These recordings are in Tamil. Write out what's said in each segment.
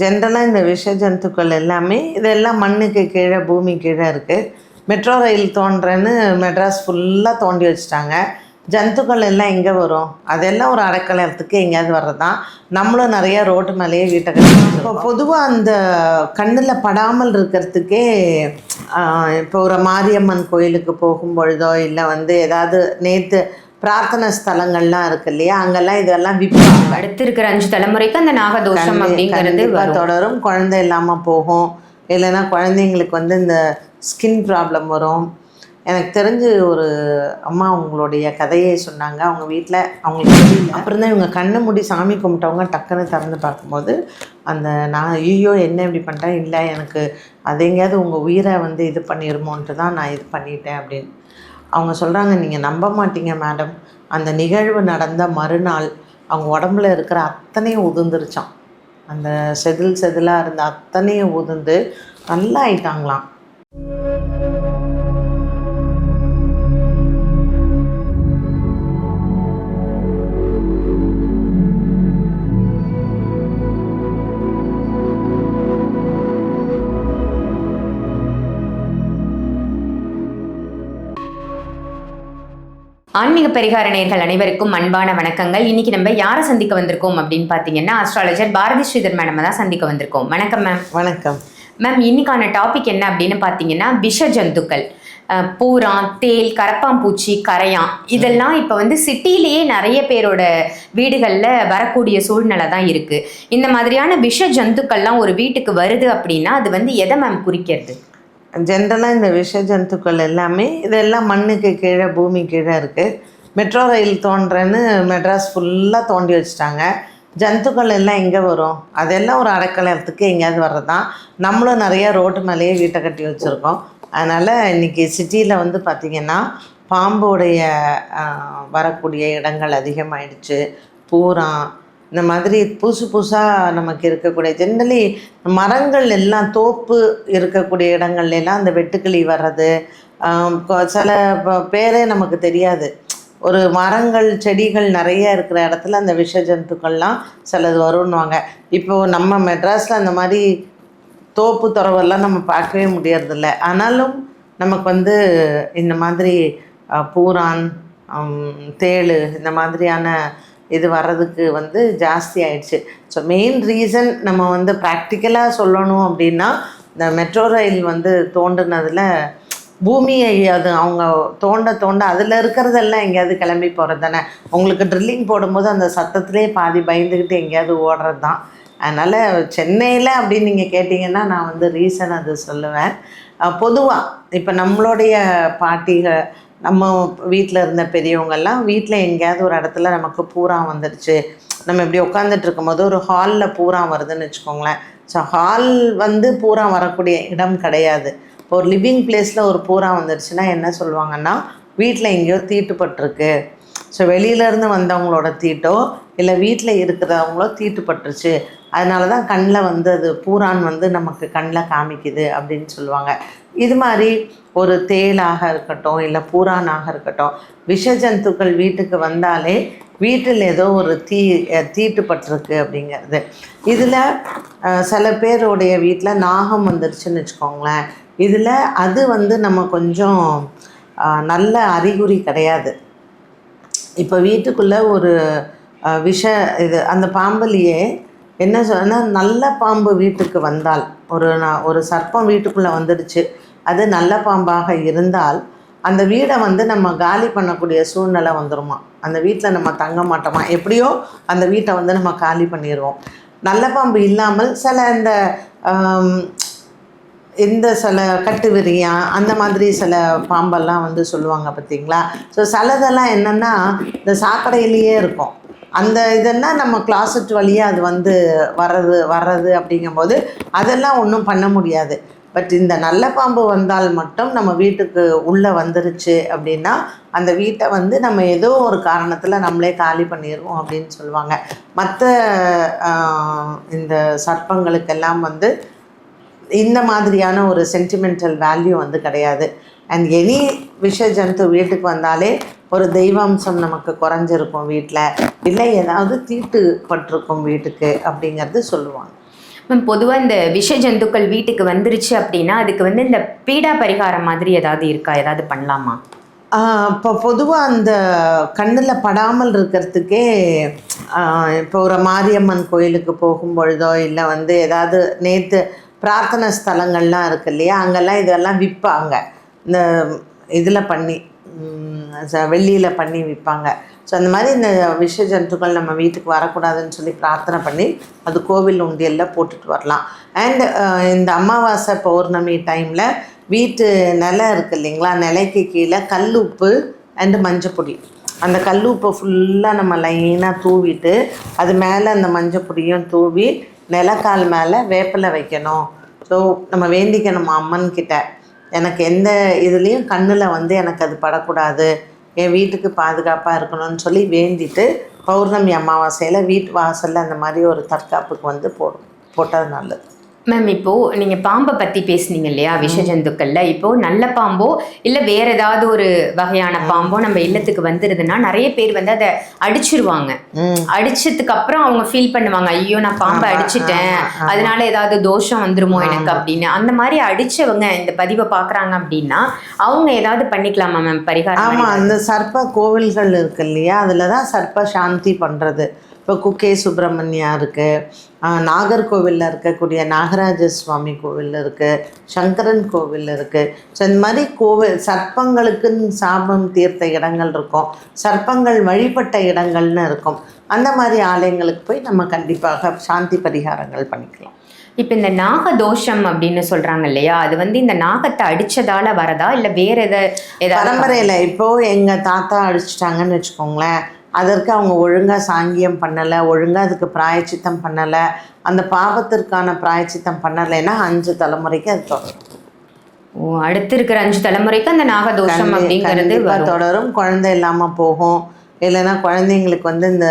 ஜென்ரலாக இந்த விஷ ஜந்துக்கள் எல்லாமே இதெல்லாம் மண்ணுக்கு கீழே பூமி கீழே இருக்குது மெட்ரோ ரயில் தோன்றேன்னு மெட்ராஸ் ஃபுல்லாக தோண்டி வச்சுட்டாங்க. ஜந்துக்கள் எல்லாம் எங்கே வரும்? அதெல்லாம் ஒரு அடைக்கலத்துக்கு எங்கேயாவது வர்றது? தான் நம்மளும் நிறைய ரோட்டு மேலேயே வீட்டை கட்டி இப்போ பொதுவாக அந்த கண்ணில் படாமல் இருக்கிறதுக்கே இப்போ ஒரு மாரியம்மன் கோயிலுக்கு போகும்பொழுதோ இல்லை வந்து ஏதாவது நேற்று பிரார்த்தனை ஸ்தலங்கள்லாம் இருக்கு இல்லையா? அங்கெல்லாம் இதெல்லாம் விற்பாங்க அடுத்து இருக்கிற அஞ்சு தலைமுறைக்கு அந்த நாகதோஷம் அப்படிங்கிறது தொடரும். குழந்தை இல்லாமல் போகும். இல்லைன்னா குழந்தைங்களுக்கு வந்து இந்த ஸ்கின் ப்ராப்ளம் வரும். எனக்கு தெரிஞ்சு ஒரு அம்மா அவங்களுடைய கதையை சொன்னாங்க. அவங்க வீட்டில் அவங்களுக்கு தெரியல. அப்புறம் தான் இவங்க கண்ணை மூடி சாமி கும்பிட்டவங்க டக்குன்னு திறந்து பார்க்கும்போது அந்த நான் ஐயோ என்ன இப்படி பண்ணிட்டேன் இல்லை எனக்கு அது எங்கேயாவது உங்கள் உயிரை வந்து இது பண்ணிருமோன்ட்டு தான் நான் இது பண்ணிட்டேன் அப்படின்னு. அவங்க சொல்கிறாங்க நீங்கள் நம்ப மாட்டீங்க மேடம். அந்த நிகழ்வு நடந்த மறுநாள் அவங்க உடம்புல இருக்கிற அத்தனையும் உதிர்ந்துருச்சான் அந்த செதில் செதிலாக இருந்த அத்தனையும் உதிர்ந்து நல்லா ஆயிட்டாங்களாம் ஆன்மீக பரிகார அனைவருக்கும் அன்பான வணக்கங்கள். இன்னைக்கு நம்ம யாரை சந்திக்க வந்திருக்கோம் அப்படின்னு பார்த்தீங்கன்னா அஸ்ட்ராலஜர் பாரதி ஸ்ரீதர் மேடம் தான் சந்திக்க வந்திருக்கோம். வணக்கம் மேம் வணக்கம். மேம் இன்னைக்கான டாபிக் என்ன அப்படின்னு பார்த்தீங்கன்னா விஷ ஜந்துக்கள். பூரா தேல் கரப்பாம்பூச்சி கரையான் இதெல்லாம் இப்போ வந்து சிட்டிலேயே நிறைய பேரோட வீடுகளில் வரக்கூடிய சூழ்நிலை தான் இருக்குது இந்த மாதிரியான விஷ ஜந்துக்கள்லாம் ஒரு வீட்டுக்கு வருது அப்படின்னா அது வந்து எதை மேம் குறிக்கிறது? ஜென்ரலாக இந்த விஷ ஜந்துக்கள் எல்லாமே இதெல்லாம் மண்ணுக்கு கீழே பூமி கீழே இருக்குது மெட்ரோ ரயில் தோன்றேன்னு மெட்ராஸ் ஃபுல்லாக தோண்டி வச்சுட்டாங்க. ஜந்துக்கள் எல்லாம் எங்கே வரும்? அதெல்லாம் ஒரு அடைக்கலத்துக்கு எங்கேயாவது வர்றது தான் நம்மளும் நிறையா ரோட்டு மேலேயே வீட்டை கட்டி வச்சுருக்கோம். அதனால் இன்றைக்கி சிட்டியில் வந்து பார்த்திங்கன்னா பாம்புடைய வரக்கூடிய இடங்கள் அதிகமாகிடுச்சு பூரா இந்த மாதிரி புதுசு புதுசாக நமக்கு இருக்கக்கூடிய ஜென்ரலி மரங்கள் எல்லாம் தோப்பு இருக்கக்கூடிய இடங்கள்லாம் அந்த வெட்டுக்கிளி வர்றது சில ப- பேரே நமக்கு தெரியாது. ஒரு மரங்கள் செடிகள் நிறைய இருக்கிற இடத்துல அந்த விஷ ஜந்துக்கள்லாம் சிலது வரும்னுவாங்க. இப்போது நம்ம மெட்ராஸில் அந்த மாதிரி தோப்பு துறவெல்லாம் நம்ம பார்க்கவே முடியறதில்ல. ஆனாலும் நமக்கு வந்து இந்த மாதிரி பூரான் தேழு தேளு இந்த மாதிரியான இது வர்றதுக்கு வந்து ஜாஸ்தி ஆயிடுச்சு. ஸோ மெயின் ரீசன் நம்ம வந்து ப்ராக்டிக்கலாக சொல்லணும் அப்படின்னா இந்த மெட்ரோ ரயில் வந்து தோண்டுனதில் பூமியை அது அவங்க தோண்ட தோண்ட அதில் இருக்கிறதெல்லாம் எங்கேயாவது கிளம்பி போகிறது தானே? உங்களுக்கு ட்ரில்லிங் போடும்போது அந்த சத்தத்திலே பாதி பயந்துக்கிட்டு எங்கேயாவது ஓடுறது தான். அதனால் சென்னையில் அப்படின்னு நீங்கள் கேட்டிங்கன்னா நான் வந்து ரீசன் அது சொல்லுவேன். பொதுவாக இப்போ நம்மளுடைய பாட்டிகள் நம்ம வீட்டில் இருந்த பெரியவங்கெல்லாம் வீட்டில் எங்கேயாவது ஒரு இடத்துல நமக்கு பூரா வந்துடுச்சு. நம்ம இப்படி உட்காந்துட்டு இருக்கும்போது ஒரு ஹாலில் பூரா வருதுன்னு வச்சுக்கோங்களேன். ஸோ ஹால் வந்து பூரா வரக்கூடிய இடம் கிடையாது. இப்போ ஒரு லிவிங் பிளேஸில் ஒரு பூரா வந்துடுச்சுன்னா என்ன சொல்லுவாங்கன்னா வீட்டில் எங்கேயோ தீட்டுப்பட்டிருக்கு. ஸோ வெளியிலேருந்து வந்தவங்களோட தீட்டோ இல்லை வீட்டில் இருக்கிறவங்களோ தீட்டுப்பட்டுருச்சு. அதனால தான் கண்ணில் வந்து அது பூரான் வந்து நமக்கு கண்ணில் காமிக்குது அப்படின்னு சொல்லுவாங்க. இது மாதிரி ஒரு தேலாக இருக்கட்டும் இல்லை பூரானாக இருக்கட்டும் விஷ ஜந்துக்கள் வீட்டுக்கு வந்தாலே வீட்டில் ஏதோ ஒரு தீ தீட்டுப்பட்டிருக்கு அப்படிங்கிறது. இதில் சில பேருடைய வீட்டில் நாகம் வந்துருச்சுன்னு வச்சுக்கோங்களேன். இதில் அது வந்து நம்ம கொஞ்சம் நல்ல அறிகுறி கிடையாது. இப்போ வீட்டுக்குள்ளே ஒரு விஷ இது அந்த பாம்புலேயே என்ன சொன்னால் நல்ல பாம்பு வீட்டுக்கு வந்தால் ஒரு நான் ஒரு சர்ப்பம் வீட்டுக்குள்ளே வந்துடுச்சு அது நல்ல பாம்பாக இருந்தால் அந்த வீடை வந்து நம்ம காலி பண்ணக்கூடிய சூழ்நிலை வந்துருமா? அந்த வீட்டில் நம்ம தங்க மாட்டோமா? எப்படியோ அந்த வீட்டை வந்து நம்ம காலி பண்ணிடுவோம் நல்ல பாம்பு இல்லாமல் சில இந்த இந்த சில கட்டு அந்த மாதிரி சில பாம்பெல்லாம் வந்து சொல்லுவாங்க பார்த்தீங்களா? ஸோ சிலதெல்லாம் என்னென்னா இந்த சாக்கடையிலேயே இருக்கும். அந்த இதெல்லாம் நம்ம கிளாசட் வழியாக அது வந்து வர்றது வர்றது அப்படிங்கும்போது அதெல்லாம் ஒன்றும் பண்ண முடியாது. பட் இந்த நல்ல பாம்பு வந்தால் மட்டும் நம்ம வீட்டுக்கு உள்ளே வந்துருச்சு அப்படின்னா அந்த வீட்டை வந்து நம்ம ஏதோ ஒரு காரணத்தில் நம்மளே காலி பண்ணிடுவோம் அப்படின்னு சொல்லுவாங்க. மற்ற இந்த சர்ப்பங்களுக்கெல்லாம் வந்து இந்த மாதிரியான ஒரு சென்டிமெண்டல் வேல்யூ வந்து கிடையாது. அண்ட் எனி விஷ ஜந்து வீட்டுக்கு வந்தாலே ஒரு தெய்வாம்சம் நமக்கு குறைஞ்சிருக்கும் வீட்டில் இல்லை ஏதாவது தீட்டு பட்டிருக்கும் வீட்டுக்கு அப்படிங்கிறது சொல்லுவாங்க. மேம் பொதுவாக இந்த விஷ ஜந்துக்கள் வீட்டுக்கு வந்துருச்சு அப்படின்னா அதுக்கு வந்து இந்த பீடா பரிகாரம் மாதிரி ஏதாவது இருக்கா? ஏதாவது பண்ணலாமா? இப்போ பொதுவாக அந்த கண்ணில் படாமல் இருக்கிறதுக்கே இப்போ ஒரு மாரியம்மன் கோயிலுக்கு போகும்பொழுதோ இல்லை வந்து ஏதாவது நேற்று பிரார்த்தனை ஸ்தலங்கள்லாம் இருக்கு இல்லையா? அங்கெல்லாம் இதெல்லாம் விற்பாங்க இந்த இதில் பண்ணி வெள்ளியில் பண்ணி விற்பாங்க ஸோ அந்த மாதிரி இந்த விஷ ஜந்துக்கள் நம்ம வீட்டுக்கு வரக்கூடாதுன்னு சொல்லி பிரார்த்தனை பண்ணி அது கோவில் உண்டியலில் போட்டுட்டு வரலாம். அண்ட் இந்த அமாவாசை பௌர்ணமி டைமில் வீட்டு நிலை இருக்கு இல்லைங்களா? நிலைக்கு கீழே கல் உப்பு அண்டு மஞ்சப்பொடி. அந்த கல் உப்பை ஃபுல்லாக நம்ம லைனாக தூவிட்டு அது மேலே அந்த மஞ்சப்பொடியும் தூவி நிலக்கால் மேலே வேப்பிலை வைக்கணும். ஸோ நம்ம வேண்டிக்கணும் அம்மன்கிட்ட எனக்கு எந்த இதுலேயும் கண்ணில் வந்து எனக்கு அது படக்கூடாது. என் வீட்டுக்கு பாதுகாப்பாக இருக்கணும்னு சொல்லி வேண்டிட்டு பௌர்ணமி அமாவாசையில் வீட்டு வாசலில் அந்த மாதிரி ஒரு தற்காப்புக்கு வந்து போடும். போட்டது நல்லது. மேம் இப்போ நீங்க பாம்பை பத்தி பேசுனீங்க இல்லையா விஷ ஜந்துக்கள்ல இப்போ நல்ல பாம்போ இல்ல வேற ஏதாவது ஒரு வகையான பாம்போ நம்ம இல்லத்துக்கு வந்துருதுன்னா நிறைய பேர் வந்து அதை அடிச்சிருவாங்க. அடிச்சதுக்கு அப்புறம் அவங்க ஃபீல் பண்ணுவாங்க ஐயோ நான் பாம்பை அடிச்சிட்டேன். அதனால ஏதாவது தோஷம் வந்துருமோ எனக்கு? அப்படின்னு. அந்த மாதிரி அடிச்சவங்க இந்த பதிவை பாக்குறாங்க அப்படின்னா அவங்க ஏதாவது பண்ணிக்கலாமா மேம்? பரிகாரம் ஆமாம்? அந்த சர்ப்ப கோவில்கள் இருக்கு இல்லையா? அதில் தான் சர்ப்ப சாந்தி பண்ணுறது இப்போ குக்கே சுப்பிரமணியா இருக்குது நாகர்கோவிலில் இருக்கக்கூடிய நாகராஜ சுவாமி கோவில் இருக்குது சங்கரன் கோவில் இருக்குது ஸோ இந்த மாதிரி கோவில் சர்ப்பங்களுக்குன்னு சாபம் தீர்த்த இடங்கள் இருக்கும். சர்ப்பங்கள் வழிபட்ட இடங்கள்னு இருக்கும். அந்த மாதிரி ஆலயங்களுக்கு போய் நம்ம கண்டிப்பாக சாந்தி பரிகாரங்கள் பண்ணிக்கலாம். இப்ப இந்த நாக தோஷம் அப்படின்னு சொல்றாங்க இல்லையா? அது வந்து இந்த நாகத்தை அடிச்சதால வரதா? இல்ல வேற எதை பரம்பரையில் இப்போது எங்கள் தாத்தா அடிச்சிட்டாங்கன்னு வச்சுக்கோங்களேன். அதற்கு அவங்க ஒழுங்காக சாங்கியம் பண்ணலை ஒழுங்காக அதுக்கு பிராயச்சித்தம் பண்ணலை அந்த பாவத்திற்கான பிராயச்சித்தம் பண்ணலைன்னா அஞ்சு தலைமுறைக்கு அது தொடரும். அடுத்து இருக்கிற அஞ்சு தலைமுறைக்கு அந்த நாகதோஷம் அப்படிங்கிறது தொடரும். குழந்தை இல்லாமல் போகும். இல்லைன்னா குழந்தைங்களுக்கு வந்து இந்த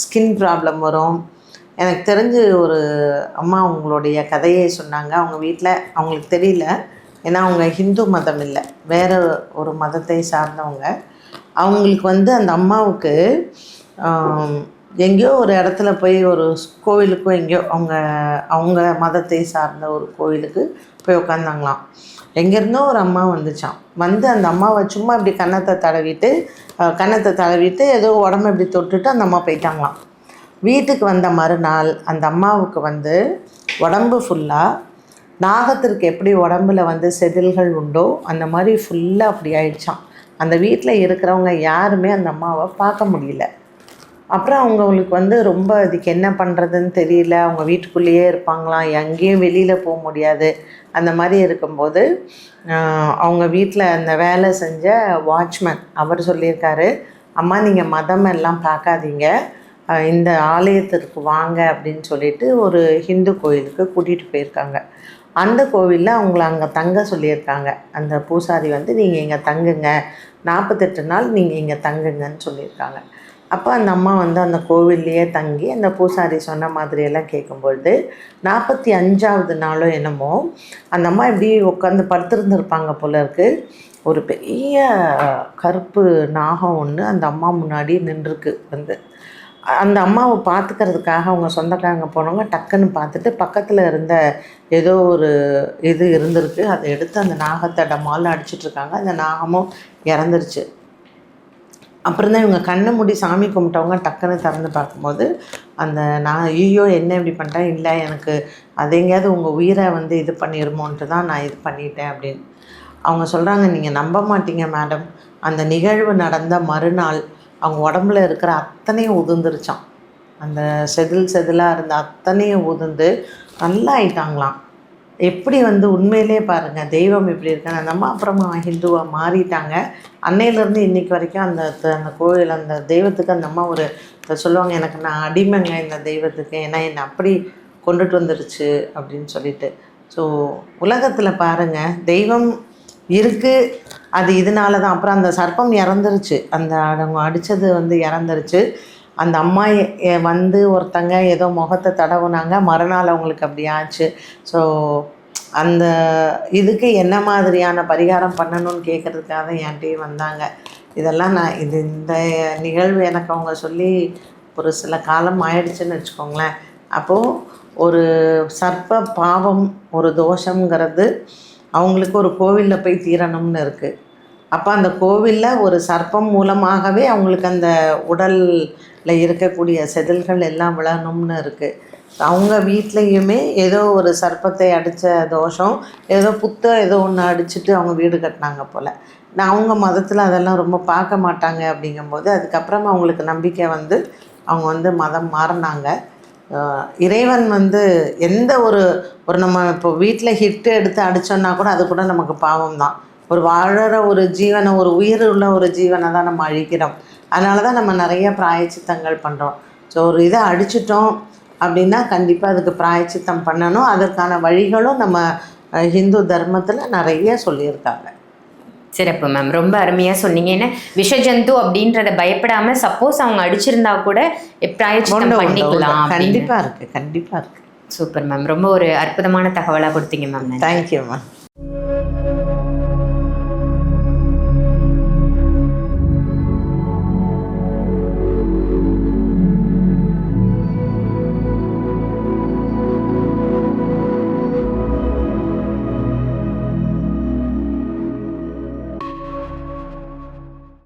ஸ்கின் ப்ராப்ளம் வரும். எனக்கு தெரிஞ்சு ஒரு அம்மா அவங்களுடைய கதையை சொன்னாங்க. அவங்க வீட்டில் அவங்களுக்கு தெரியல. ஏன்னா அவங்க ஹிந்து மதம் இல்லை. வேற ஒரு மதத்தை சார்ந்தவங்க. அவங்களுக்கு வந்து அந்த அம்மாவுக்கு எங்கேயோ ஒரு இடத்துல போய் ஒரு கோவிலுக்கும் எங்கேயோ அவங்க அவங்க மதத்தை சார்ந்த ஒரு கோவிலுக்கு போய் உட்காந்தாங்களாம் எங்கேருந்தோ ஒரு அம்மா வந்துச்சான் வந்து அந்த அம்மாவை சும்மா இப்படி கன்னத்தை தடவிட்டு கன்னத்தை தடவிட்டு ஏதோ உடம்ப இப்படி தொட்டுட்டு அந்த அம்மா போயிட்டாங்களாம். வீட்டுக்கு வந்த மறுநாள் அந்த அம்மாவுக்கு வந்து உடம்பு ஃபுல்லாக நாகத்திற்கு எப்படி உடம்புல வந்து செதில்கள் உண்டோ அந்த மாதிரி ஃபுல்லாக அப்படி ஆயிடுச்சான் அந்த வீட்டில் இருக்கிறவங்க யாருமே அந்த அம்மாவை பார்க்க முடியல. அப்புறம் அவங்களுக்கு வந்து ரொம்ப இதுக்கு என்ன பண்ணுறதுன்னு தெரியல. அவங்க வீட்டுக்குள்ளேயே இருப்பாங்களாம். எங்கேயும் வெளியில் போக முடியாது. அந்த மாதிரி இருக்கும்போது அவங்க வீட்டில் அந்த வேலை செஞ்ச வாட்ச்மேன் அவர் சொல்லியிருக்காரு அம்மா நீங்கள் மதம் எல்லாம் பார்க்காதீங்க. இந்த ஆலயத்திற்கு வாங்க அப்படின்னு சொல்லிட்டு ஒரு ஹிந்து கோயிலுக்கு கூட்டிகிட்டு போயிருக்காங்க. அந்த கோவிலில் அவங்கள அங்கே தங்க சொல்லியிருக்காங்க. அந்த பூசாரி வந்து நீங்கள் இங்கே தங்குங்க. நாற்பத்தெட்டு நாள் நீங்கள் இங்கே தங்குங்கன்னு சொல்லியிருக்காங்க. அப்போ அந்த அம்மா வந்து அந்த கோவில்லையே தங்கி அந்த பூசாரி சொன்ன மாதிரியெல்லாம் கேட்கும்பொழுது நாற்பத்தி அஞ்சாவது நாளோ என்னமோ அந்த அம்மா இப்படி உட்காந்து படுத்திருந்துருப்பாங்க போல இருக்குது ஒரு பெரிய கருப்பு நாகம் ஒன்று அந்த அம்மா முன்னாடி நின்றுருக்கு வந்து. அந்த அம்மாவை பார்த்துக்கிறதுக்காக அவங்க சொந்தக்காரங்க போனவங்க டக்குன்னு பார்த்துட்டு பக்கத்தில் இருந்த ஏதோ ஒரு இது இருந்திருக்கு. அதை எடுத்து அந்த நாகத்தை டமால் அடிச்சிட்ருக்காங்க அந்த நாகமும் இறந்துருச்சு. அப்புறம் தான் இவங்க கண்ணை மூடி சாமி கும்பிட்டவங்க டக்குன்னு திறந்து பார்க்கும்போது அந்த நான் ஐயோ என்ன இப்படி பண்ணிட்டேன் இல்லை எனக்கு அது எங்கேயாவது உங்கள் உயிரை வந்து இது பண்ணிடுமோன்ட்டு தான் நான் இது பண்ணிட்டேன் அப்படின்னு. அவங்க சொல்கிறாங்க நீங்கள் நம்ப மாட்டீங்க மேடம். அந்த நிகழ்வு நடந்த மறுநாள் அவங்க உடம்புல இருக்கிற அத்தனையும் உதிர்ந்துருச்சான் அந்த செதில் செதிலாக இருந்த அத்தனையும் உதிர்ந்து நல்லா ஆயிட்டாங்களாம் எப்படி வந்து உண்மையிலே பாருங்கள் தெய்வம் எப்படி இருக்காங்க. அந்த அம்மா அப்புறமா ஹிந்துவாக மாறிட்டாங்க. அன்னையிலேருந்து இன்னைக்கு வரைக்கும் அந்த அந்த கோயில் அந்த தெய்வத்துக்கு அந்த அம்மா ஒரு சொல்லுவாங்க எனக்கு நான் அடிமைங்க இந்த தெய்வத்துக்கு ஏன்னா என்னை அப்படி கொண்டுட்டு வந்துருச்சு அப்படின்னு சொல்லிட்டு. ஸோ உலகத்தில் பாருங்கள் தெய்வம் இருக்குது அது இதனால தான் அப்புறம் அந்த சர்ப்பம் இறந்துருச்சு. அந்த அவங்க அடித்தது வந்து இறந்துருச்சு. அந்த அம்மா வந்து ஒருத்தங்க ஏதோ முகத்தை தடவுனாங்க. மறுநாள் அவங்களுக்கு அப்படி ஆச்சு. ஸோ அந்த இதுக்கு என்ன மாதிரியான பரிகாரம் பண்ணணும்னு கேட்குறதுக்காக தான் என்கிட்டயும் வந்தாங்க. இதெல்லாம் நான் இது இந்த நிகழ்வு எனக்கு அவங்க சொல்லி ஒரு சில காலம் ஆயிடுச்சுன்னு வச்சுக்கோங்களேன். அப்போது ஒரு சர்ப்ப பாவம் ஒரு தோஷங்கிறது அவங்களுக்கு ஒரு கோவிலில் போய் தீரணும்னு இருக்குது அப்போ அந்த கோவிலில் ஒரு சர்ப்பம் மூலமாகவே அவங்களுக்கு அந்த உடலில் இருக்கக்கூடிய செதில்கள் எல்லாம் விழணும்னு இருக்குது அவங்க வீட்லேயுமே ஏதோ ஒரு சர்ப்பத்தை அடித்த தோஷம் ஏதோ புத்த ஏதோ ஒன்று அடிச்சுட்டு அவங்க வீடு கட்டினாங்க போல். நான் அவங்க மதத்தில் அதெல்லாம் ரொம்ப பார்க்க மாட்டாங்க அப்படிங்கும்போது அதுக்கப்புறமா அவங்களுக்கு நம்பிக்கை வந்து அவங்க வந்து மதம் மாறினாங்க. இறைவன் வந்து எந்த ஒரு ஒரு நம்ம இப்போ வீட்டில் ஹிட்டு எடுத்து அடித்தோன்னா கூட அது கூட நமக்கு பாவம் தான் ஒரு வாழற ஒரு ஜீவனை ஒரு உயிர் உள்ள ஒரு ஜீவனை தான் நம்ம அழிக்கிறோம். அதனால தான் நம்ம நிறைய பிராயச்சித்தங்கள் பண்ணுறோம் ஸோ ஒரு இதை அடிச்சிட்டோம் அப்படின்னா கண்டிப்பாக அதுக்கு பிராயச்சித்தம் பண்ணணும். அதற்கான வழிகளும் நம்ம ஹிந்து தர்மத்தில் நிறைய சொல்லியிருக்காங்க. சிறப்பு மேம் ரொம்ப அருமையா சொன்னீங்க. ஏன்னா விஷ ஜந்து அப்படின்றத பயப்படாம சப்போஸ் அவங்க அடிச்சிருந்தா கூட பிராயச்சித்தம். பண்ணிக்கலாம் கண்டிப்பா இருக்கு கண்டிப்பா இருக்கு. சூப்பர் மேம் ரொம்ப ஒரு அற்புதமான தகவலா கொடுத்தீங்க மேம் தேங்க்யூ மேம்